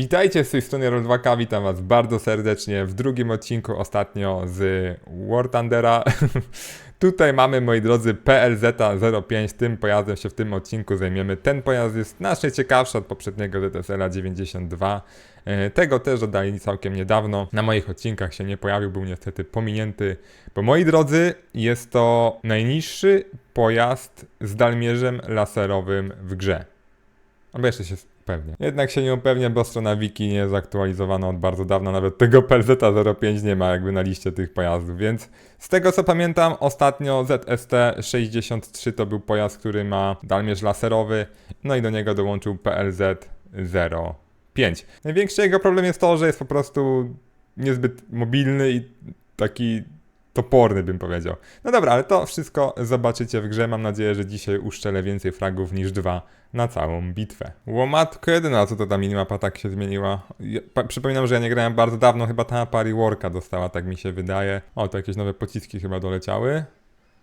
Witajcie z tej strony Roll2K, witam was bardzo serdecznie w drugim odcinku ostatnio z War Thundera. Tutaj mamy, moi drodzy, PLZ-05, tym pojazdem się w tym odcinku zajmiemy. Ten pojazd jest znacznie ciekawszy od poprzedniego ZSL 92. E, Tego też dodali całkiem niedawno. Na moich odcinkach się nie pojawił, był niestety pominięty. Bo moi drodzy, jest to najniższy pojazd z dalmierzem laserowym w grze. Albo jeszcze się Jednak się nie upewnię, bo strona wiki nie jest zaktualizowana od bardzo dawna. Nawet tego PLZ 05 nie ma jakby na liście tych pojazdów, więc z tego co pamiętam, ostatnio ZST 63 to był pojazd, który ma dalmierz laserowy, no i do niego dołączył PLZ 05. Największy jego problem jest to, że jest po prostu niezbyt mobilny i taki toporny bym powiedział. No dobra, ale to wszystko zobaczycie w grze. Mam nadzieję, że dzisiaj uszczelę więcej fragów niż dwa na całą bitwę. Łomatko jedyna, co to ta minimapa tak się zmieniła. Ja, pa, przypominam, że ja nie grałem bardzo dawno, chyba ta mapa reworka dostała, tak mi się wydaje. O, to jakieś nowe pociski chyba doleciały.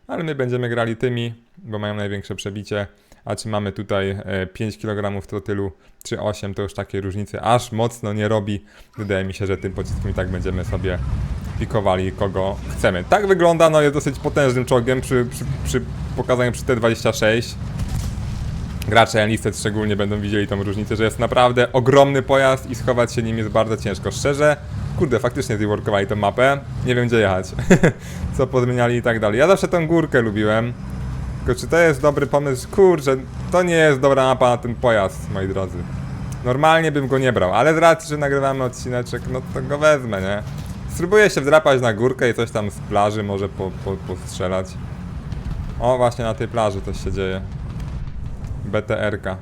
Ale my będziemy grali tymi, bo mają największe przebicie. A czy mamy tutaj e, 5 kg trotylu, czy 8, to już takiej różnicy aż mocno nie robi. Wydaje mi się, że tym pociskiem i tak będziemy sobie pikowali kogo chcemy. Tak wygląda, no jest dosyć potężnym czołgiem przy, przy, przy pokazaniu przy T26. Gracze Enlisted szczególnie będą widzieli tą różnicę, że jest naprawdę ogromny pojazd i schować się nim jest bardzo ciężko. Szczerze, kurde, faktycznie zreworkowali tą mapę. Nie wiem gdzie jechać. Co pozmieniali i tak dalej. Ja zawsze tą górkę lubiłem. Czy to jest dobry pomysł? Kurczę, to nie jest dobra mapa na ten pojazd, moi drodzy. Normalnie bym go nie brał, ale z racji, że nagrywamy odcineczek, no to go wezmę, nie? Spróbuję się wdrapać na górkę i coś tam z plaży może po, po, postrzelać. O, właśnie na tej plaży coś się dzieje. BTR-ka.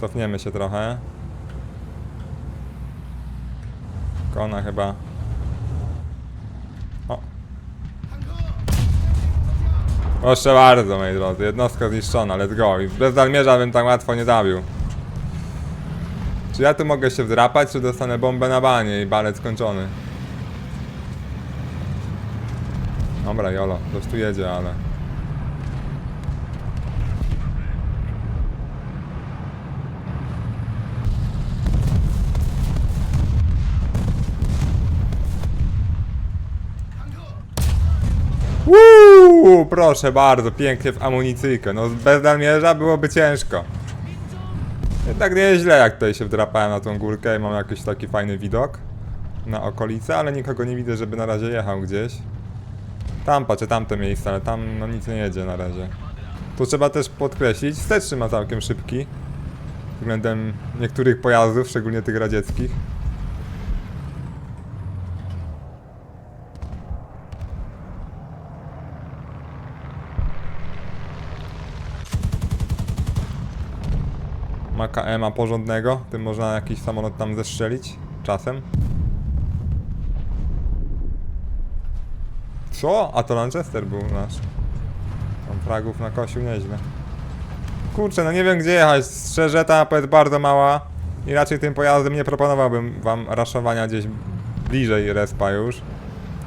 Cofniemy się trochę. Kona chyba. Proszę bardzo, moi drodzy. Jednostka zniszczona, let's go. I bez dalmierza bym tak łatwo nie zabił. Czy ja tu mogę się wdrapać, czy dostanę bombę na banie i balet skończony? Dobra, jolo. Coś tu jedzie, ale... Proszę bardzo, pięknie w amunicyjkę. No bez dalmierza byłoby ciężko. Jednak nieźle jak tutaj się wdrapałem na tą górkę i mam jakiś taki fajny widok na okolice, ale nikogo nie widzę, żeby na razie jechał gdzieś. Tam patrzę, tamte miejsce, ale tam no nic nie jedzie na razie. Tu trzeba też podkreślić, wsteczny ma całkiem szybki. Względem niektórych pojazdów, szczególnie tych radzieckich. Ma KM-a porządnego, tym można jakiś samolot tam zestrzelić czasem. Co? A to Lanchester był nasz. Tam fragów nakosił nieźle. Kurczę, no nie wiem gdzie jechać. Szczerze, ta jest bardzo mała. I raczej tym pojazdem nie proponowałbym wam raszowania gdzieś bliżej respa już.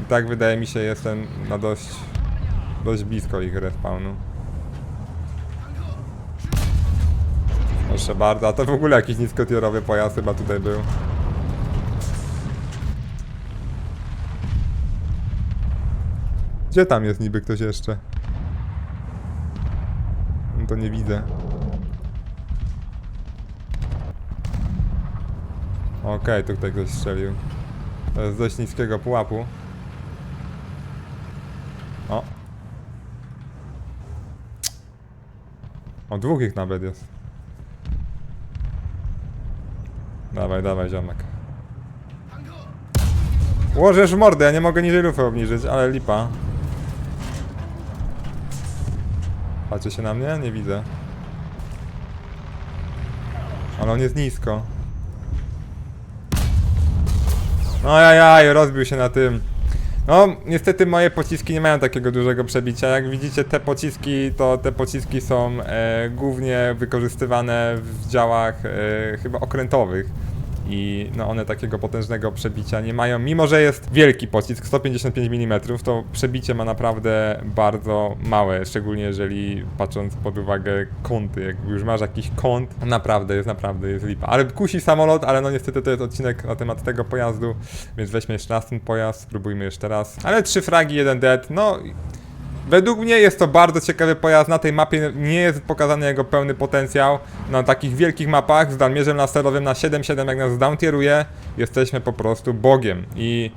I tak wydaje mi się, jestem na dość, dość blisko ich respawnu. Proszę bardzo, a to w ogóle jakiś niskotiorowy pojazd chyba tutaj był. Gdzie tam jest niby ktoś jeszcze? No to nie widzę. Okej, tu tutaj ktoś strzelił. To jest dość niskiego pułapu. O. O, dwóch ich nawet jest. Dawaj, dawaj, ziomek. Łożesz w mordę, ja nie mogę niżej lufy obniżyć, ale lipa. Patrzy się na mnie? Nie widzę. Ale on jest nisko. No jaj, rozbił się na tym. No, niestety moje pociski nie mają takiego dużego przebicia. Jak widzicie, te pociski, to te pociski są e, głównie wykorzystywane w działach e, chyba okrętowych. I no one takiego potężnego przebicia nie mają. Mimo, że jest wielki pocisk, 155 mm, to przebicie ma naprawdę bardzo małe, szczególnie jeżeli patrząc pod uwagę kąty. Jak już masz jakiś kąt, naprawdę jest naprawdę jest lipa. Ale kusi samolot, ale no niestety to jest odcinek na temat tego pojazdu, więc weźmy jeszcze raz ten pojazd, spróbujmy jeszcze raz. Ale trzy fragi, jeden dead, no Według mnie jest to bardzo ciekawy pojazd. Na tej mapie nie jest pokazany jego pełny potencjał. Na takich wielkich mapach z dalmierzem laserowym na 7.7 jak nas downtieruje, jesteśmy po prostu bogiem. I,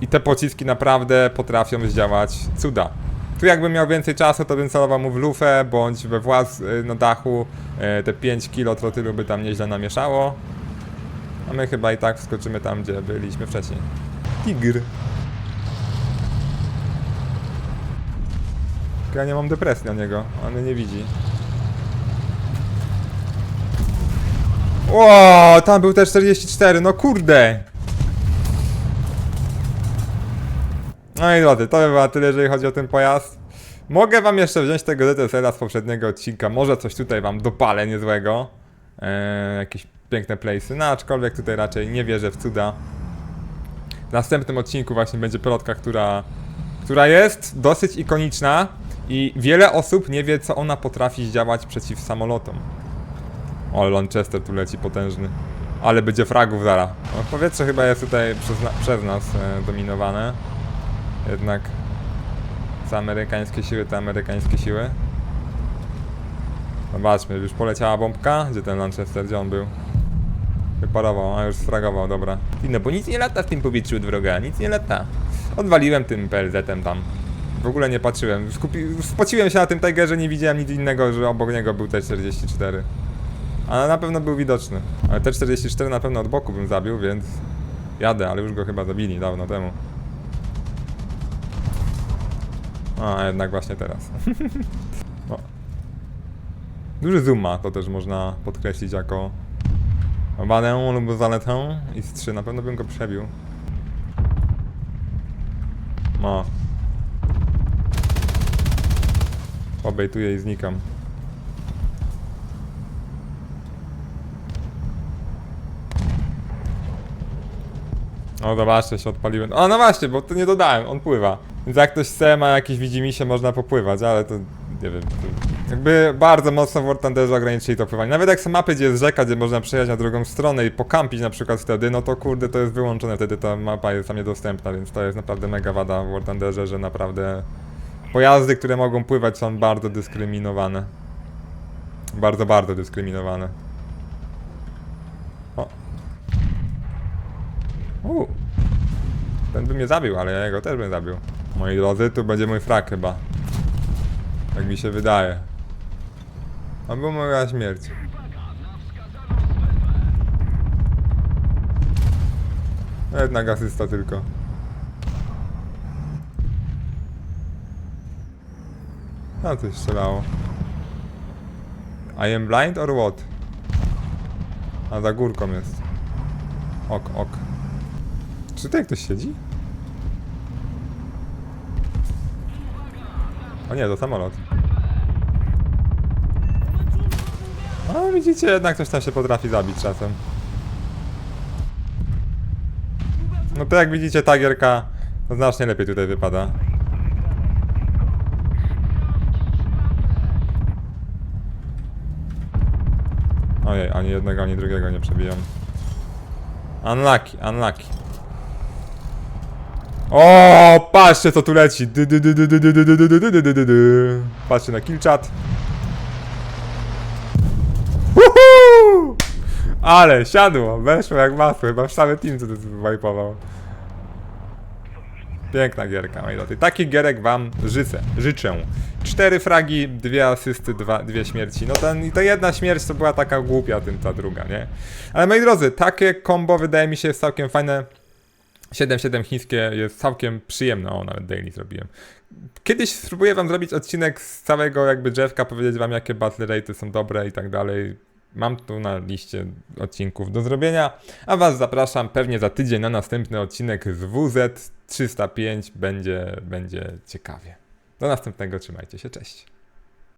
I te pociski naprawdę potrafią zdziałać cuda. Tu jakbym miał więcej czasu, to bym celował mu w lufę, bądź we właz y, na dachu. Y, Te 5 kilo trotylu by tam nieźle namieszało. A my chyba i tak wskoczymy tam, gdzie byliśmy wcześniej. Tigr. Ja nie mam depresji na niego, on nie widzi. O, tam był też 44, no kurde! No i drodzy, to by było tyle, jeżeli chodzi o ten pojazd. Mogę wam jeszcze wziąć tego DTSL-a z poprzedniego odcinka, może coś tutaj wam dopalę niezłego. Eee, jakieś piękne playsy, no aczkolwiek tutaj raczej nie wierzę w cuda. W następnym odcinku właśnie będzie pilotka, która, która jest dosyć ikoniczna i wiele osób nie wie, co ona potrafi zdziałać przeciw samolotom. O, Lanchester tu leci potężny. Ale będzie fragów zara. No, powietrze chyba jest tutaj przez, na, przez nas e, dominowane. Jednak za amerykańskie siły to amerykańskie siły. Zobaczmy, już poleciała bombka. Gdzie ten Lanchester? Gdzie on był? Wyparował, a już sfragował, dobra. No bo nic nie lata w tym powietrzu od wroga, nic nie lata. Odwaliłem tym PLZ-em tam. W ogóle nie patrzyłem. Skupi... Spociłem się na tym Tigerze, nie widziałem nic innego, że obok niego był T-44. Ale na pewno był widoczny. Ale T-44 na pewno od boku bym zabił, więc jadę, ale już go chyba zabili dawno temu. A, jednak właśnie teraz. o. Duży zoom ma, to też można podkreślić jako wadę lub zaletę. I z 3 na pewno bym go przebił. No. Obejtuję i znikam. O, zobaczcie, się odpaliłem. O, no właśnie, bo to nie dodałem, on pływa. Więc jak ktoś chce, ma jakieś widzimisię, można popływać, ale to nie wiem. To jakby bardzo mocno w War Thunderze ograniczyli to pływanie. Nawet jak są mapy, gdzie jest rzeka, gdzie można przejechać na drugą stronę i pokampić na przykład wtedy, no to kurde, to jest wyłączone, wtedy ta mapa jest tam niedostępna, więc to jest naprawdę mega wada w War Thunderze, że naprawdę pojazdy, które mogą pływać są bardzo dyskryminowane. Bardzo, bardzo dyskryminowane. O. U. Ten by mnie zabił, ale ja jego też bym zabił. Moi drodzy, tu będzie mój frak chyba. Tak mi się wydaje. Albo moja śmierć. Jednak asysta tylko. A coś strzelało. I am blind or what? A za górką jest. Ok, ok. Czy tutaj ktoś siedzi? O nie, to samolot. No widzicie, jednak ktoś tam się potrafi zabić czasem. No to jak widzicie, ta gierka znacznie lepiej tutaj wypada. Ojej, ani jednego, ani drugiego nie przebijam. Unlucky, unlucky. O, patrzcie co tu leci. Patrzcie na killchat. Ale siadło, weszło jak masło, chyba w same team co to. Piękna gierka, moi drodzy. Takich gierek wam życzę. życzę. Cztery fragi, dwie asysty, dwa, dwie śmierci. No ten, i ta jedna śmierć to była taka głupia, tym ta druga, nie? Ale moi drodzy, takie combo wydaje mi się jest całkiem fajne. 7-7 chińskie jest całkiem przyjemne. O, nawet daily zrobiłem. Kiedyś spróbuję wam zrobić odcinek z całego jakby drzewka, powiedzieć wam jakie battle rate'y są dobre i tak dalej. Mam tu na liście odcinków do zrobienia, a was zapraszam pewnie za tydzień na następny odcinek z WZ 305. Będzie, będzie ciekawie. Do następnego, trzymajcie się, cześć.